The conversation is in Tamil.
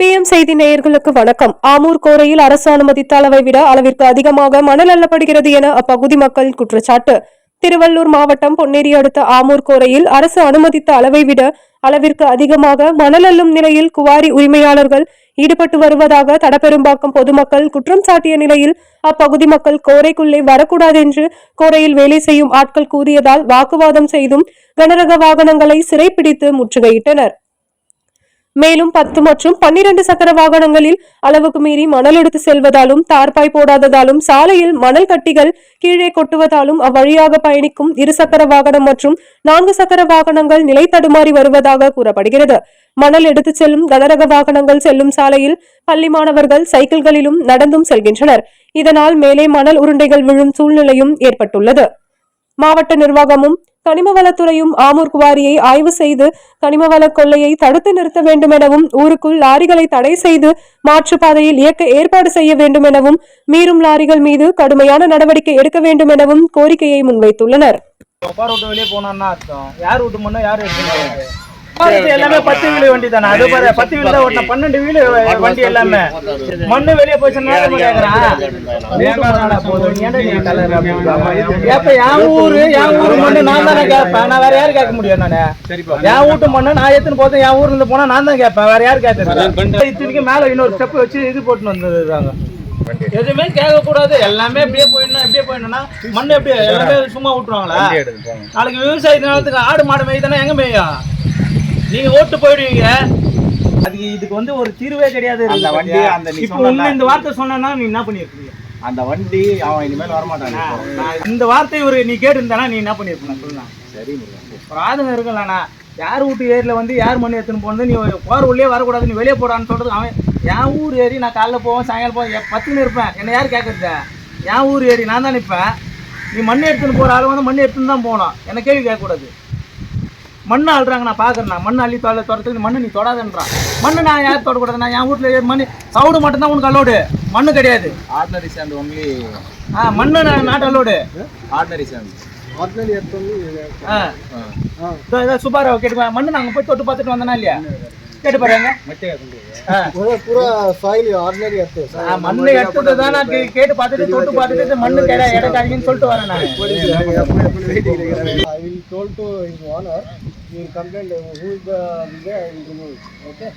பிஎம் செய்தி நேயர்களுக்கு வணக்கம். ஆமூர் கோரையில் அரசு அனுமதித்த அளவை விட அளவிற்கு அதிகமாக மணல் அள்ளப்படுகிறது என அப்பகுதி மக்கள் குற்றச்சாட்டு. திருவள்ளூர் மாவட்டம் பொன்னேரி அடுத்த ஆமூர் கோரையில் அரசு அனுமதித்த அளவை விட அளவிற்கு அதிகமாக மணல் அள்ளும் நிலையில் குவாரி உரிமையாளர்கள் ஈடுபட்டு வருவதாக தடப்பெரும்பாக்கம் பொதுமக்கள் குற்றம் சாட்டிய நிலையில் அப்பகுதி மக்கள் கோரைக்குள்ளே வரக்கூடாது என்று கோரையில் வேலை செய்யும் ஆட்கள் கூறியதால் வாக்குவாதம் செய்தும் கனரக வாகனங்களை சிறைப்பிடித்து முற்றுகையிட்டனர். மேலும் பத்து மற்றும் பன்னிரண்டு சக்கர வாகனங்களில் அளவுக்கு மீறி மணல் எடுத்து செல்வதாலும் தார்பாய் போடாததாலும் சாலையில் மணல் கட்டிகள் கீழே கொட்டுவதாலும் அவ்வழியாக பயணிக்கும் இருசக்கர வாகனம் மற்றும் நான்கு சக்கர வாகனங்கள் நிலை தடுமாறி வருவதாக கூறப்படுகிறது. மணல் எடுத்துச் செல்லும் கனரக வாகனங்கள் செல்லும் சாலையில் பள்ளி மாணவர்கள் சைக்கிள்களிலும் நடந்தும் செல்கின்றனர். இதனால் மேலே மணல் உருண்டைகள் விழும் சூழ்நிலையும் ஏற்பட்டுள்ளது. மாவட்ட நிர்வாகமும் கனிமவளத்துறையும் ஆமூர் குவாரியை ஆய்வு செய்து கனிமவள கொள்ளையை தடுத்து நிறுத்த வேண்டும் எனவும் ஊருக்குள் லாரிகளை தடை செய்து மாற்றுப்பாதையில் இயக்க ஏற்பாடு செய்ய வேண்டும் எனவும் மீறும் லாரிகள் மீது கடுமையான நடவடிக்கை எடுக்க வேண்டும் எனவும் கோரிக்கையை முன்வைத்துள்ளனர். யார் எல்லாமே பத்து வீலு வண்டி தானே அது பாரு பத்து வீலு தான் ஓட்டின பன்னெண்டு வீலு வண்டி எல்லாமே. மண்ணு வெளியே போச்சுன்னா கேக்குறான் என் ஊரு என் ஊரு மண்ணு நான் தானே கேட்பேன் நான் வேற யாரு கேட்க முடியும் நானு? என் வீட்டு மண்ணு நான் எத்தனை போதும் என் ஊர்ல இருந்து போனா நான் தான் கேட்பேன். வேற யாரு கேட்கறது இத்தனைக்கு மேல இன்னொரு ஸ்டெப் வச்சு இது போட்டு வந்துருக்காங்க எதுவுமே கேட்க கூடாது எல்லாமே அப்படியே போயிடணும் எப்படியே போயிடணும்னா மண்ணு எப்படி எல்லாமே சும்மா விட்டுருவாங்களா? நாளைக்கு விவசாய நிலத்துக்கு ஆடு மாடு மேய்தானே எங்க மேயும்? நீங்க ஓட்டு போயிடுவீங்க. அதுக்கு இதுக்கு வந்து ஒரு தீர்வே கிடையாது அந்த வண்டி, அந்த நீ இப்போ. உண்மை இந்த வார்த்தை சொன்னா நீ என்ன பண்ணிருப்பீங்க? அந்த வண்டி அவன் இனிமேல் வரமாட்டான் நான் இந்த வார்த்தை ஒரு நீ கேட்டிருந்தானா நீ என்ன பண்ணிருப்ப சொல்லுங்க சரி ஆதங்கம் இருக்கலண்ணா யார் வீட்டு ஏரியில வந்து யார் மணி எடுத்துன்னு போனது நீ போற உள்ளே வரக்கூடாது நீ வெளியே போடான்னு சொல்றது அவன் என் ஊர் ஏரி நான் காலைல போவேன் சாயங்காலம் போவேன் பத்துன்னு இருப்பேன். என்ன யார் கேட்கறது என் ஊர் ஏரி நான் தான் நிற்பேன் நீ மண் எடுத்துன்னு போற ஆள் வந்து மண் எடுத்துன்னு தான் போகணும். என்ன கேள்வி கேட்கக்கூடாது. மண்ணை அழுறாங்க நான் பார்க்குறேன் நான் மண் அள்ளி தொலை தொடத்துக்கு மண்ணை நீ தொடாதுன்றான் மண்ணு நான் யார் தொடக்கூடாது. என் வீட்டில் மண் சவுடு மட்டும்தான் உனக்கு அலோடு மண்ணு கிடையாது. ஆர்டினரி சேர்ந்து ஒன்லி ஆ மண்ணு நான் நாட் அலோடு ஆர்டினரி சேர்ந்து ஆர்டினரி ஆ. சுபாராவை கேட்டு மண்ணு நாங்கள் போய் தொட்டு பார்த்துட்டு வந்தனா இல்லையா? கேட்டு பாருங்க மண்ணு எடுத்தது தான் நான் கேட்டு பார்த்துட்டு தொட்டு பார்த்துட்டு மண்ணு கிடையாது இடக்காதீங்கன்னு சொல்லிட்டு வரேன் நான். మీరు complaint who is the okay